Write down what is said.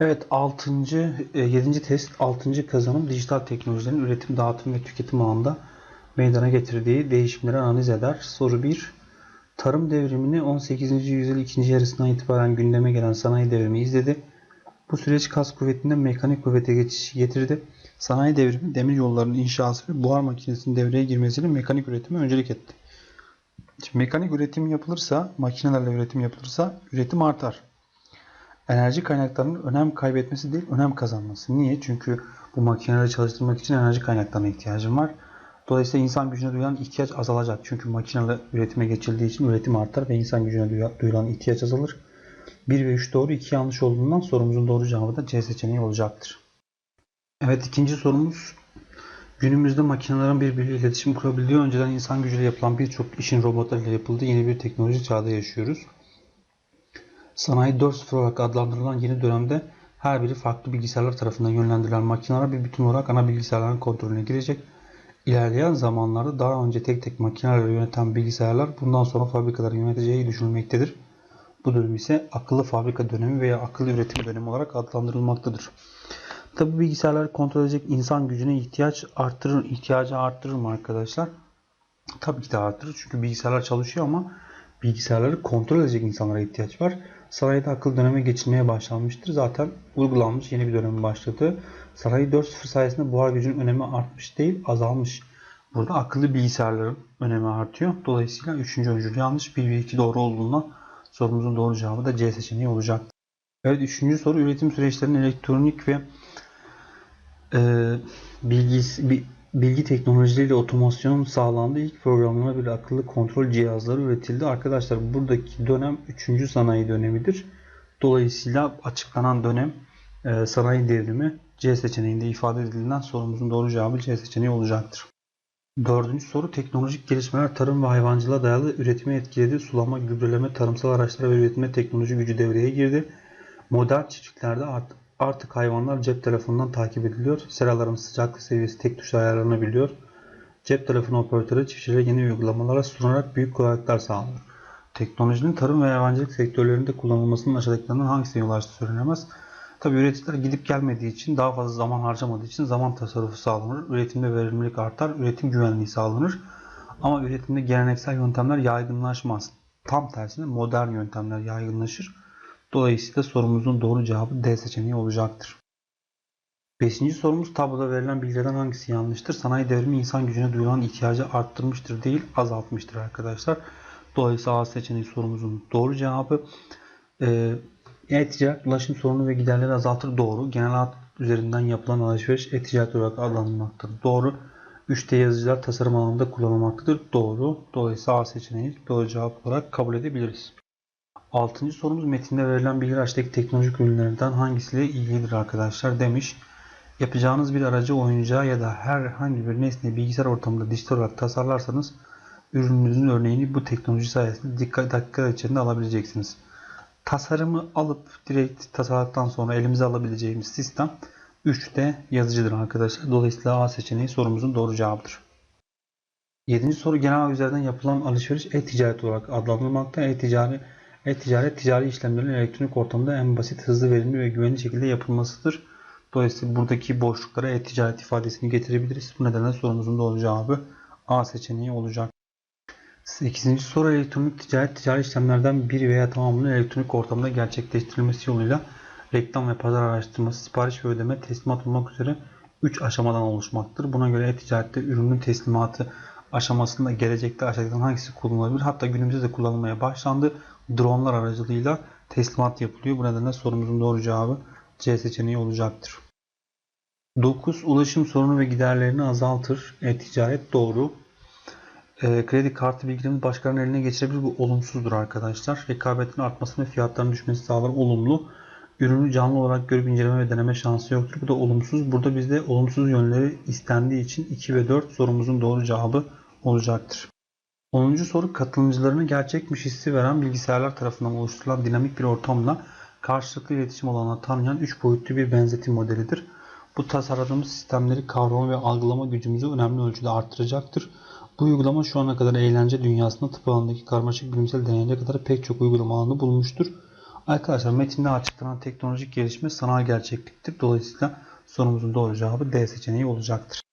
Evet 6. 7. test 6. kazanım dijital teknolojilerin üretim, dağıtım ve tüketim alanında meydana getirdiği değişimleri analiz eder. Soru 1. Tarım devrimini 18. yüzyıl ikinci yarısından itibaren gündeme gelen sanayi devrimi izledi. Bu süreç kas kuvvetinden mekanik kuvvete geçiş getirdi. Sanayi devrimi demir yollarının inşası ve buhar makinesinin devreye girmesiyle mekanik üretime öncelik etti. Şimdi mekanik üretim yapılırsa, makinelerle üretim yapılırsa üretim artar enerji kaynaklarının önem kaybetmesi değil, önem kazanması. Niye? Çünkü bu makineleri çalıştırmak için enerji kaynaklarına ihtiyacım var. Dolayısıyla insan gücüne duyulan ihtiyaç azalacak. Çünkü makineler üretime geçildiği için üretim artar ve insan gücüne duyulan ihtiyaç azalır. 1 ve 3 doğru, 2 yanlış olduğundan sorumuzun doğru cevabı da C seçeneği olacaktır. Evet ikinci sorumuz. Günümüzde makinelerin birbiriyle iletişim kurabiliyor. Önceden insan gücüyle yapılan birçok işin robotlarla yapıldığı yeni bir teknoloji çağda yaşıyoruz. Sanayi 4.0 olarak adlandırılan yeni dönemde her biri farklı bilgisayarlar tarafından yönlendirilen makineler bir bütün olarak ana bilgisayarların kontrolüne girecek. İlerleyen zamanlarda daha önce tek tek makinelerle yöneten bilgisayarlar bundan sonra fabrikaları yöneteceği düşünülmektedir. Bu dönem ise akıllı fabrika dönemi veya akıllı üretim dönemi olarak adlandırılmaktadır. Tabi bu bilgisayarları kontrol edecek insan gücüne ihtiyaç arttırır, ihtiyacı arttırır mı arkadaşlar? Tabii ki de arttırır çünkü bilgisayarlar çalışıyor ama bilgisayarları kontrol edecek insanlara ihtiyaç var. Sarayda akıl döneme geçilmeye başlanmıştır. Zaten uygulanmış yeni bir dönem başladı. Sanayi 4.0 sayesinde buhar gücünün önemi artmış değil azalmış. Burada akıllı bilgisayarların önemi artıyor. Dolayısıyla 3. öncül yanlış 1 ve 2 doğru olduğundan sorumuzun doğru cevabı da C seçeneği olacak. Evet 3. soru üretim süreçlerinin elektronik ve e, bilgisi, bi, bilgi teknolojileriyle otomasyon sağlandı. İlk programlanabilir akıllı kontrol cihazları üretildi. Arkadaşlar buradaki dönem 3. sanayi dönemidir. Dolayısıyla açıklanan dönem e, sanayi devrimi C seçeneğinde ifade edildiğinden sorumuzun doğru cevabı C seçeneği olacaktır. Dördüncü soru teknolojik gelişmeler tarım ve hayvancılığa dayalı üretimi etkiledi. Sulama, gübreleme, tarımsal araçlara ve üretime teknoloji gücü devreye girdi. Modern çiftliklerde artık Artık hayvanlar cep telefonundan takip ediliyor. Seraların sıcaklık seviyesi tek tuşla ayarlanabiliyor. Cep telefonu operatörü çiftçilere yeni uygulamalara sunarak büyük kolaylıklar sağlıyor. Teknolojinin tarım ve hayvancılık sektörlerinde kullanılmasının aşağıdakilerden hangisine yol açtığı söylenemez. Tabi üreticiler gidip gelmediği için daha fazla zaman harcamadığı için zaman tasarrufu sağlanır. Üretimde verimlilik artar, üretim güvenliği sağlanır. Ama üretimde geleneksel yöntemler yaygınlaşmaz. Tam tersine modern yöntemler yaygınlaşır. Dolayısıyla sorumuzun doğru cevabı D seçeneği olacaktır. Beşinci sorumuz tabloda verilen bilgilerden hangisi yanlıştır? Sanayi devrimi insan gücüne duyulan ihtiyacı arttırmıştır değil azaltmıştır arkadaşlar. Dolayısıyla A seçeneği sorumuzun doğru cevabı e, e-ticaret ulaşım sorunu ve giderleri azaltır doğru. Genel hat üzerinden yapılan alışveriş e-ticaret olarak adlandırılmaktadır. Doğru. 3D yazıcılar tasarım alanında kullanılmaktadır. Doğru. Dolayısıyla A seçeneği doğru cevap olarak kabul edebiliriz. Altıncı sorumuz metinde verilen bilgiler aşağıdaki teknolojik ürünlerden hangisiyle ilgilidir arkadaşlar demiş. Yapacağınız bir aracı, oyuncağı ya da herhangi bir nesneyi bilgisayar ortamında dijital olarak tasarlarsanız ürününüzün örneğini bu teknoloji sayesinde dikkat dakika içerisinde alabileceksiniz. Tasarımı alıp direkt tasarladıktan sonra elimize alabileceğimiz sistem 3D yazıcıdır arkadaşlar. Dolayısıyla A seçeneği sorumuzun doğru cevabıdır. 7. soru genel üzerinden yapılan alışveriş e-ticaret olarak adlandırılmakta. E-ticaret e-ticaret, ticari işlemlerin elektronik ortamda en basit, hızlı, verimli ve güvenli şekilde yapılmasıdır. Dolayısıyla buradaki boşluklara e-ticaret ifadesini getirebiliriz. Bu nedenle sorumuzun doğru cevabı A seçeneği olacak. 8. soru elektronik ticaret, ticari işlemlerden biri veya tamamının elektronik ortamda gerçekleştirilmesi yoluyla reklam ve pazar araştırması, sipariş ve ödeme, teslimat olmak üzere 3 aşamadan oluşmaktadır. Buna göre e-ticarette ürünün teslimatı aşamasında gelecekte aşağıdakilerden hangisi kullanılabilir? Hatta günümüzde de kullanılmaya başlandı dronlar aracılığıyla teslimat yapılıyor. Bu nedenle sorumuzun doğru cevabı C seçeneği olacaktır. 9. Ulaşım sorunu ve giderlerini azaltır. E-ticaret doğru. E, kredi kartı bilgilerini başkalarının eline geçirebilir. Bu olumsuzdur arkadaşlar. Rekabetin artmasını ve fiyatların düşmesi sağlar. Olumlu. Ürünü canlı olarak görüp inceleme ve deneme şansı yoktur. Bu da olumsuz. Burada bizde olumsuz yönleri istendiği için 2 ve 4 sorumuzun doğru cevabı olacaktır. 10. soru katılımcılarına gerçekmiş hissi veren bilgisayarlar tarafından oluşturulan dinamik bir ortamla karşılıklı iletişim olanı tanıyan 3 boyutlu bir benzetim modelidir. Bu tasarladığımız sistemleri kavrama ve algılama gücümüzü önemli ölçüde arttıracaktır. Bu uygulama şu ana kadar eğlence dünyasında tıp alanındaki karmaşık bilimsel deneyler kadar pek çok uygulama alanı bulmuştur. Arkadaşlar metinde açıklanan teknolojik gelişme sanal gerçekliktir. Dolayısıyla sorumuzun doğru cevabı D seçeneği olacaktır.